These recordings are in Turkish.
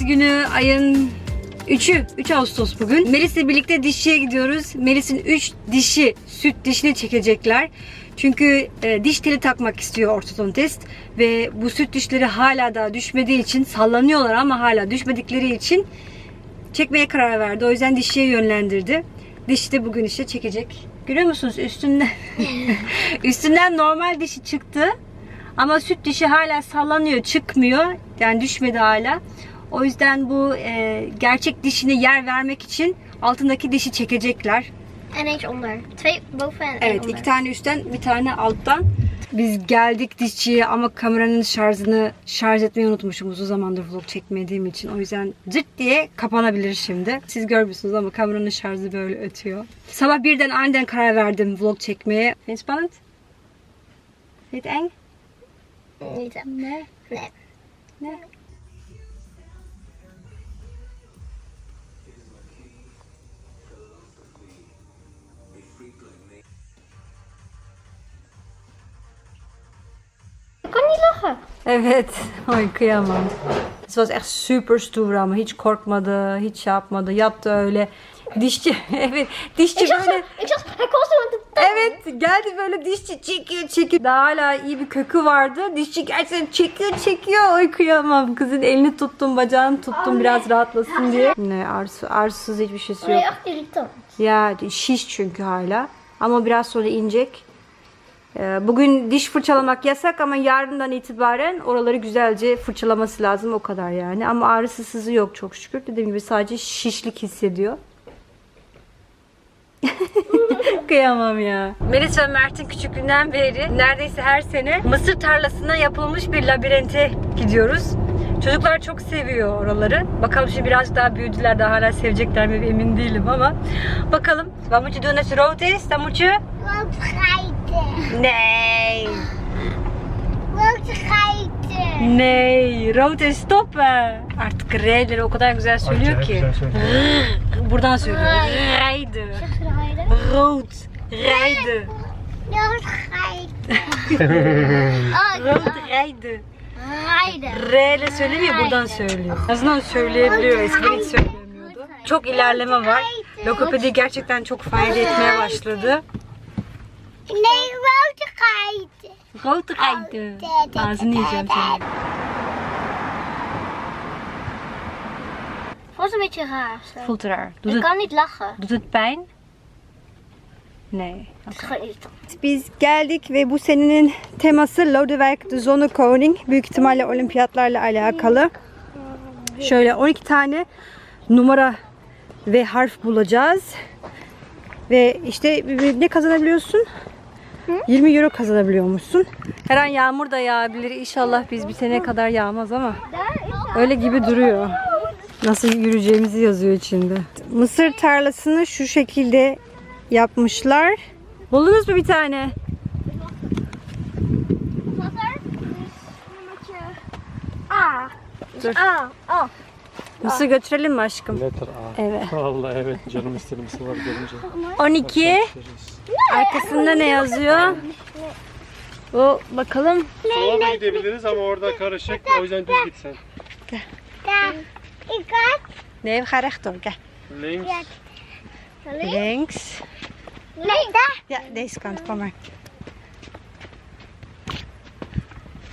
günü ayın 3'ü, 3 Ağustos bugün. Melis'le birlikte dişçiye gidiyoruz. Melis'in 3 dişi, süt dişini çekecekler. Çünkü e, diş teli takmak istiyor ortodontist ve bu süt dişleri hala daha düşmediği için sallanıyorlar ama hala düşmedikleri için çekmeye karar verdi. O yüzden dişçiye yönlendirdi. Dişi de bugün işte çekecek. Görüyor musunuz üstünden üstünden normal dişi çıktı. Ama süt dişi hala sallanıyor, çıkmıyor. Yani düşmedi hala. O yüzden bu e, gerçek dişine yer vermek için altındaki dişi çekecekler. En eentje onder. Twee boven en Evet, onder. iki tane üstten, bir tane alttan. Biz geldik dişçiye ama kameranın şarjını şarj etmeyi unutmuşum uzun zamandır vlog çekmediğim için. O yüzden cırt diye kapanabilir şimdi. Siz görmüyorsunuz ama kameranın şarjı böyle ötüyor. Sabah birden aniden karar verdim vlog çekmeye. Vind je spannend? Vind je het eng? Niet zo. Nee. Nee. Nee. Kan niet lachen. Evet. Ay kıyamam. Het was echt super stoer ama hiç korkmadı, hiç şey yapmadı. Yattı öyle. Dişçi, evet. Dişçi Ik böyle... ik zag, hij kwam zo aan de tand. Evet geldi böyle dişçi çekiyor çekiyor. Daha hala iyi bir kökü vardı. Dişçi gerçekten çekiyor çekiyor. Ay kıyamam. Kızın elini tuttum bacağını tuttum biraz rahatlasın diye. Ne arsu, arsuz hiçbir şeysi yok. echt irritant. Ya şiş çünkü hala. Ama biraz sonra inecek. Ee, Bugün diş fırçalamak yasak ama yarından itibaren oraları güzelce fırçalaması lazım o kadar yani. Ama ağrısı sızı yok çok şükür. Dediğim gibi sadece şişlik hissediyor. Kıyamam ya. Melis ve Mert'in küçüklüğünden beri neredeyse her sene mısır tarlasına yapılmış bir labirente gidiyoruz. Çocuklar çok seviyor oraları. Bakalım şimdi birazcık daha büyüdüler de hala sevecekler mi emin değilim ama. Bakalım. Wat moet je doen als je rood. Nee. Wat geiten. Nee. Rood is stoppen. Artık R'leri o kadar güzel söylüyor ki. Buradan söylüyor. Rijden. Zeg je rijden? Rood. Rijden. Wat geiten. oh, Rood rijden. rijden. R ile söylemiyor buradan söylüyor. En azından söyleyebiliyor. Eskiden hiç söyleyemiyordu. Çok ilerleme var. Lokopedi gerçekten çok fayda etmeye başladı. Nee, wat geiten. Rood rijden. Ağzını yiyeceğim seni. Voelt een beetje raar. Zo. Voelt raar. Doet Ik het, kan niet lachen. doet het pijn? Nee. Biz geldik ve bu senenin teması Lodewijk de Zonnekoning. Büyük ihtimalle olimpiyatlarla alakalı. Şöyle 12 tane numara ve harf bulacağız. Ve işte ne kazanabiliyorsun? 20 euro kazanabiliyormuşsun. Her an yağmur da yağabilir. İnşallah biz bir sene kadar yağmaz ama öyle gibi duruyor. Nasıl yürüyeceğimizi yazıyor içinde. Mısır tarlasını şu şekilde yapmışlar. Buldunuz mu bir tane? Dur. A. A. Mısır götürelim mi aşkım? Letter A. Evet. Vallahi evet canım istedim sıvır görünce. 12. Arkasında ne yazıyor? O bakalım. Sola da gidebiliriz ama orada karışık o yüzden düz git sen. Ja. Ne rechtdoor. Gel. Links. Links. Ya deze kant kom maar.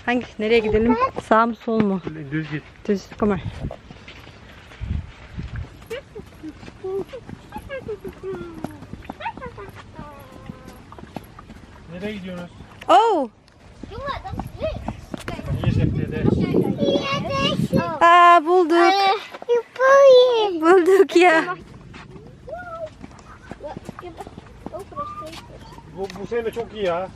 Hangi? Nereye gidelim? Sağ mı sol mu? Düz git. Düz. Kom maar. Nereye gidiyorsunuz? Oh! Zegt dede. Ja, deze. Aa bulduk. Bulduk ya. Bu, bu sene çok iyi ya.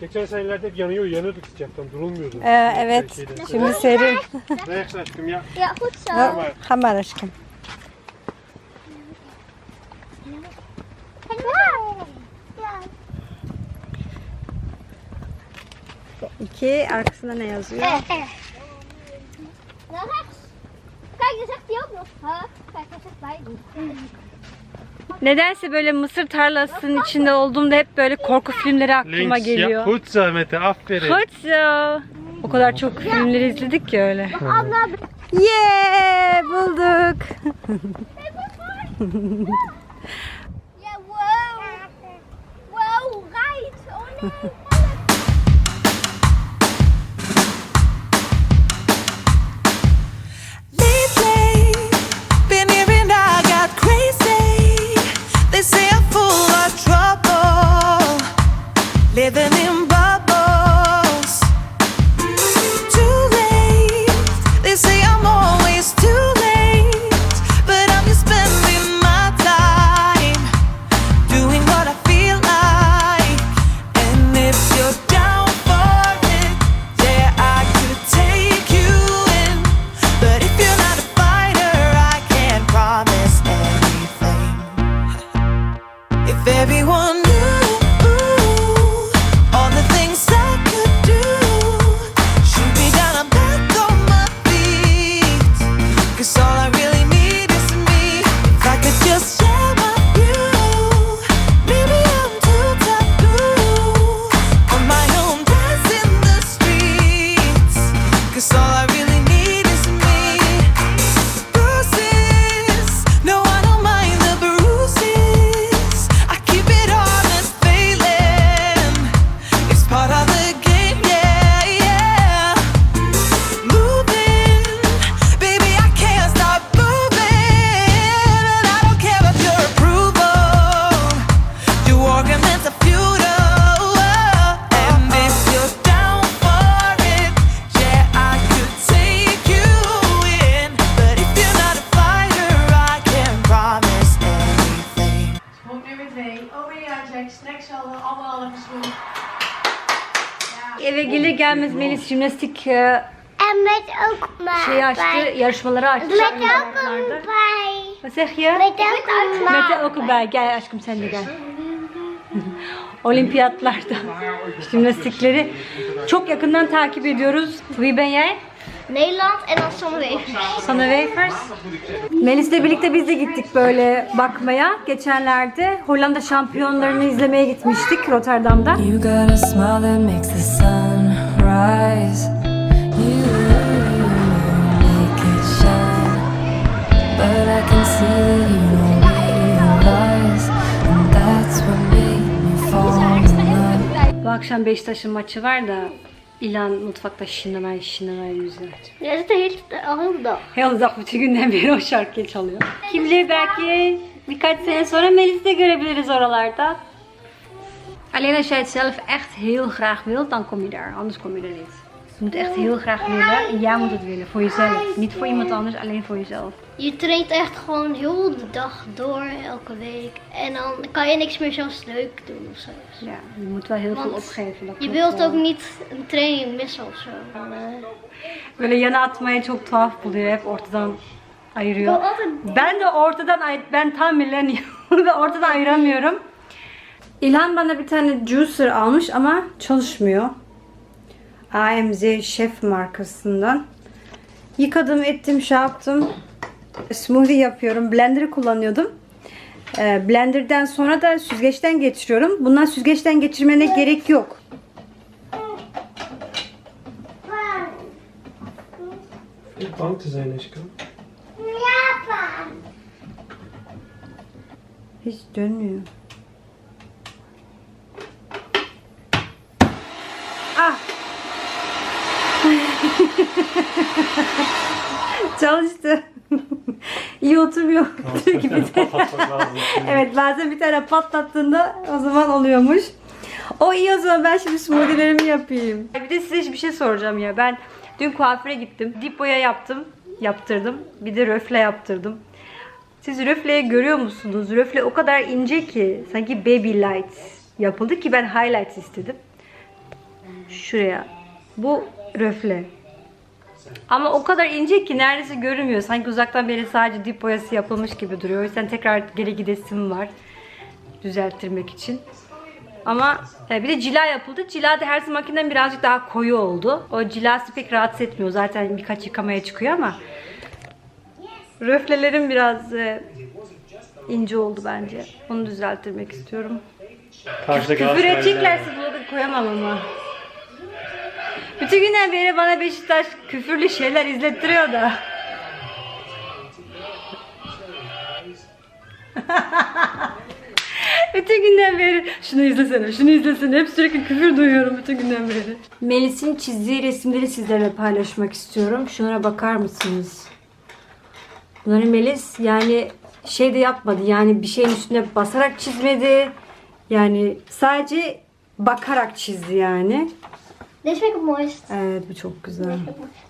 Geçen senelerde hep yanıyor, yanıyorduk sıcaktan, durulmuyordu. Ee, evet. Şimdi serin. Rechts aşkım ya. Ja, goed zo. Ha, Hamar aşkım. Ja. İki. Arkasında ne yazıyor? Naar rechts. die ook nog? Huh? Kijk, hij zit bij doen. Nedense böyle mısır tarlasının içinde olduğumda hep böyle korku filmleri aklıma Links. geliyor. Ya, Hutsa Mete aferin. Hutsu. O kadar çok filmleri izledik ki öyle. Yeah, bulduk. ja, wow. Wow, right. Oh nee. Living in gelmez Melis jimnastik e, En met ook maar şeyi açtı, yarışmaları açtı. Met Aynı ook een zamanlarda. bij. Wat zeg je? Met ook een Mete bij. oku bij. Gel aşkım sen de gel. Olimpiyatlarda jimnastikleri çok yakından takip ediyoruz. Wie ben jij? Nederland en dan Sanne Wevers. Sana Wafers. Melis'le birlikte biz de gittik böyle bakmaya. Geçenlerde Hollanda şampiyonlarını izlemeye gitmiştik Rotterdam'da. You got a smile that makes the sun rise. You make it shine. But I can see that you don't realize. And that's what made me fall in love. Bu akşam Beşiktaş'ın maçı var da İlan mutfakta şinlemay müziği. Ja, dat is de hele dag. Yalnız bütün günden beri o şarkıyı çalıyor. Kim bilir belki birkaç sene sonra Melis'i de görebiliriz oralarda. Alleen als jij het zelf echt heel graag wilt, dan kom je daar. Anders kom je er niet. Je moet echt heel graag willen en jij moet het willen. Voor jezelf. Niet voor iemand anders, alleen voor jezelf. Je traint echt gewoon heel de dag door, elke week. En dan kan je niks meer zelfs leuk doen of zo. Ja, je moet wel heel veel opgeven. dat Je wilt wel. ook niet een training missen of zo. Böyle yana atmayı çok tuhaf buluyor. Hep ortadan ayırıyor. Ben de ortadan ay ben tam millennium ortadan ayıramıyorum. İlhan bana bir tane juicer almış ama çalışmıyor. AMZ Chef markasından. Yıkadım, ettim, şey yaptım. Smoothie yapıyorum. Blender'ı kullanıyordum. Ee, Blender'den sonra da süzgeçten geçiriyorum. Bundan süzgeçten geçirmene gerek yok. Bang te zijn, Iska. Hiç dönmüyor. Çalıştı. İyi oturmuyor gibi de. Patlatmak lazım. evet bazen bir tane patlattığında o zaman oluyormuş. O iyi o zaman ben şimdi smoothie'lerimi yapayım. Bir de size bir şey soracağım ya. Ben dün kuaföre gittim. Dip boya yaptım. Yaptırdım. Bir de röfle yaptırdım. Siz röfleyi görüyor musunuz? Röfle o kadar ince ki sanki baby light yapıldı ki ben highlights istedim. Şuraya. Bu röfle. Ama o kadar ince ki neredeyse görünmüyor. Sanki uzaktan beri sadece dip boyası yapılmış gibi duruyor. O yüzden tekrar geri gidesim var. Düzelttirmek için. Ama e, bir de cila yapıldı. Cila da her zamankinden birazcık daha koyu oldu. O cilası pek rahatsız etmiyor. Zaten birkaç yıkamaya çıkıyor ama Röflelerim biraz e, ince oldu bence. Onu düzelttirmek istiyorum. Karşıda Küfür edeceklerse vloga koyamam ama. Bütün günden beri bana Beşiktaş küfürlü şeyler izlettiriyor da. bütün günden beri şunu izlesene, şunu izlesene. Hep sürekli küfür duyuyorum bütün günden beri. Melis'in çizdiği resimleri sizlerle paylaşmak istiyorum. Şunlara bakar mısınız? Bunları Melis yani şey de yapmadı. Yani bir şeyin üstüne basarak çizmedi. Yani sadece bakarak çizdi yani. Deze vind ik het mooist. Evet bu çok güzel.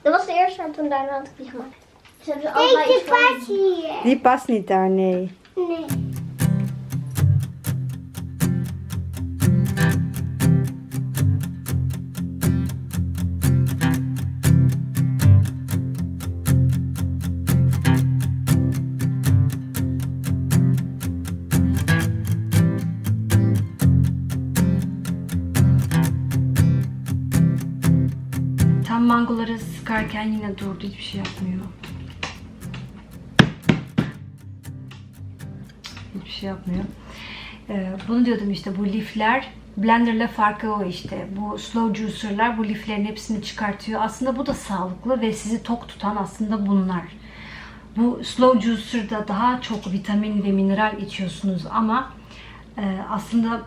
Dat was de eerste en toen daarna had ik die gemaakt. Ze hebben ze allebei iets voor- Die past niet daar, nee. Nee. Sıkarken yine durdu hiçbir şey yapmıyor. Hiçbir şey yapmıyor. Ee, bunu diyordum işte bu lifler blenderla farkı o işte. Bu slow juicer'lar bu liflerin hepsini çıkartıyor. Aslında bu da sağlıklı ve sizi tok tutan aslında bunlar. Bu slow juicer'da daha çok vitamin ve mineral içiyorsunuz ama e, aslında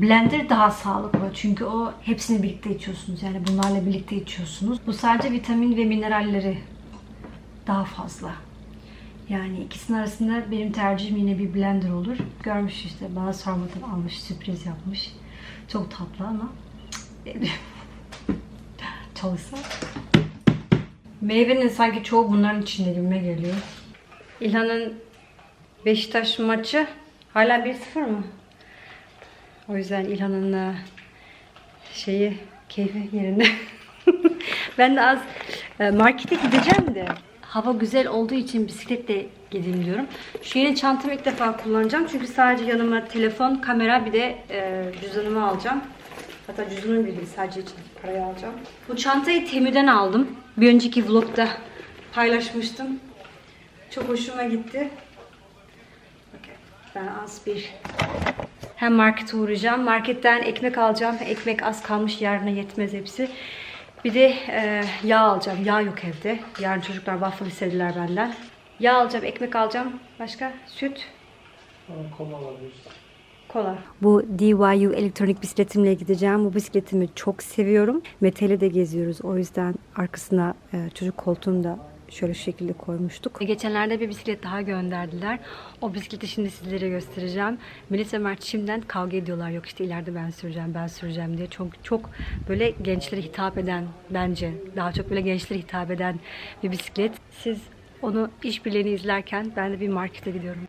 Blender daha sağlıklı çünkü o hepsini birlikte içiyorsunuz. Yani bunlarla birlikte içiyorsunuz. Bu sadece vitamin ve mineralleri daha fazla. Yani ikisinin arasında benim tercihim yine bir blender olur. Görmüş işte bana sormadan almış, sürpriz yapmış. Çok tatlı ama çalışsa. Meyvenin sanki çoğu bunların içinde gibime geliyor. İlhan'ın Beşiktaş maçı hala 1-0 mı? O yüzden İlhan'ın şeyi keyfi yerinde. ben de az e, markete gideceğim de hava güzel olduğu için bisikletle gideyim diyorum. Şu yeni çantamı ilk defa kullanacağım. Çünkü sadece yanıma telefon, kamera bir de e, cüzdanımı alacağım. Hatta cüzdanım bile sadece için parayı alacağım. Bu çantayı Temu'den aldım. Bir önceki vlogda paylaşmıştım. Çok hoşuma gitti. Okey. Ben az bir hem markete uğrayacağım. Marketten ekmek alacağım. Ekmek az kalmış. Yarına yetmez hepsi. Bir de e, yağ alacağım. Yağ yok evde. Yarın çocuklar waffle istediler benden. Yağ alacağım, ekmek alacağım. Başka? Süt. Kola. Bu DYU elektronik bisikletimle gideceğim. Bu bisikletimi çok seviyorum. Meteli de geziyoruz. O yüzden arkasına e, çocuk koltuğunu da şöyle şekilde koymuştuk. Geçenlerde bir bisiklet daha gönderdiler. O bisikleti şimdi sizlere göstereceğim. Melis ve Mert şimdiden kavga ediyorlar. Yok işte ileride ben süreceğim, ben süreceğim diye. Çok çok böyle gençlere hitap eden bence daha çok böyle gençlere hitap eden bir bisiklet. Siz onu işbirliğini izlerken ben de bir markete gidiyorum.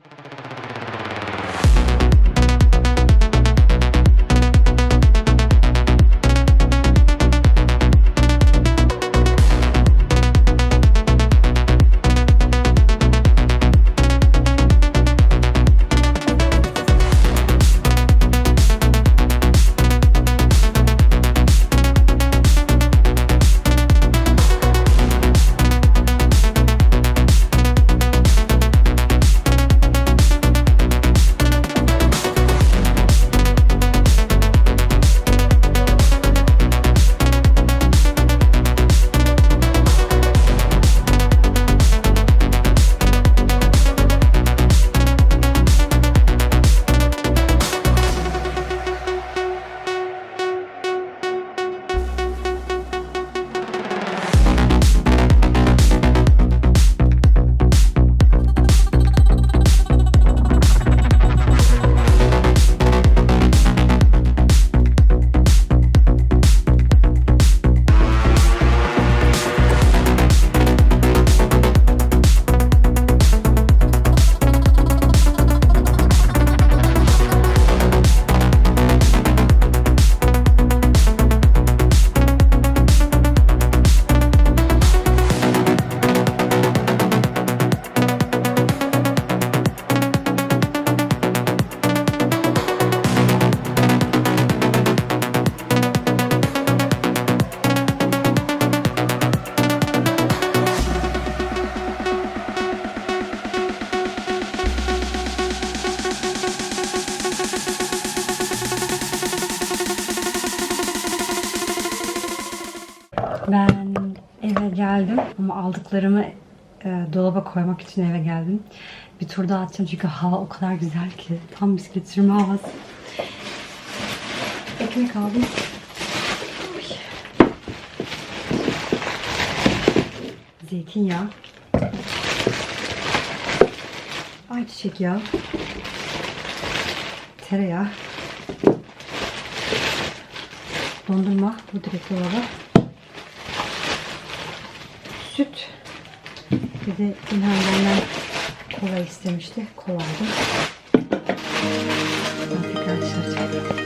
Aldıklarımı e, dolaba koymak için eve geldim. Bir tur daha atacağım çünkü hava o kadar güzel ki. Tam bisiklet sürme havası. Ekmek aldım. Oy. Zeytinyağı. Ayçiçek yağı. Tereyağı. Dondurma. Bu direkt dolaba. Süt. Bir de İlhan benden kola istemişti. Kola aldım. Tekrar çıkayım.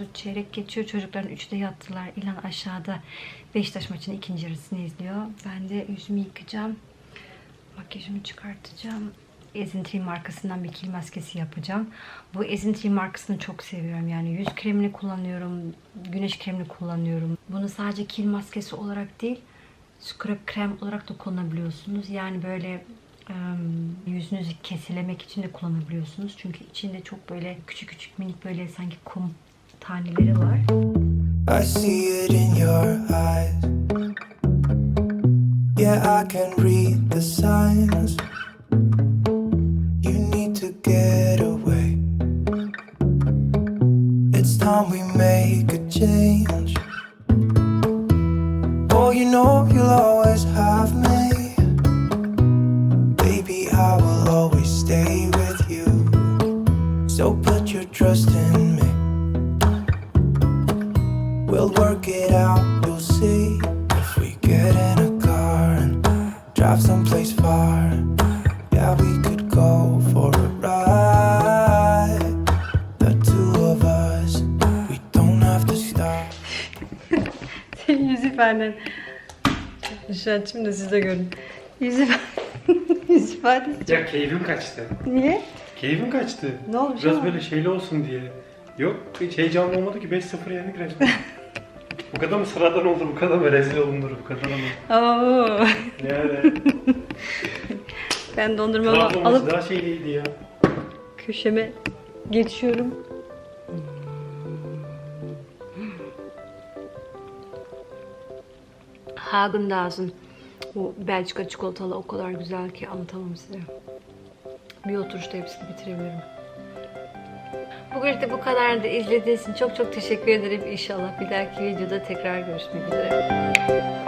9'u çeyrek geçiyor. Çocukların 3'te yattılar. İlan aşağıda Beşiktaş maçının ikinci yarısını izliyor. Ben de yüzümü yıkayacağım. Makyajımı çıkartacağım. Ezintree markasından bir kil maskesi yapacağım. Bu Ezintree markasını çok seviyorum. Yani yüz kremini kullanıyorum. Güneş kremini kullanıyorum. Bunu sadece kil maskesi olarak değil, scrub krem olarak da kullanabiliyorsunuz. Yani böyle yüzünüzü kesilemek için de kullanabiliyorsunuz. Çünkü içinde çok böyle küçük küçük minik böyle sanki kum taneleri var. I see it in your eyes. Yeah, I can read the signs. İfadeden. Şu an şimdi siz de görün. Yüz. Yüz ifadesi. Ya keyfim kaçtı. Niye? Keyfim kaçtı. Ne olmuş Biraz ama? böyle şeyli olsun diye. Yok hiç heyecanlı olmadı ki 5-0 yendik resmen. bu kadar mı sıradan olur, bu kadar mı rezil olunur, bu kadar mı? Oo. Yani Ben dondurmamı Trabzon maçı alıp daha şeyliydi ya. köşeme geçiyorum. Häagen-Dazs'ın bu Belçika çikolatalı o kadar güzel ki anlatamam size. Bir oturuşta hepsini bitirebilirim. Bugün de bu kadardı. İzlediğiniz için çok çok teşekkür ederim. İnşallah bir dahaki videoda tekrar görüşmek üzere.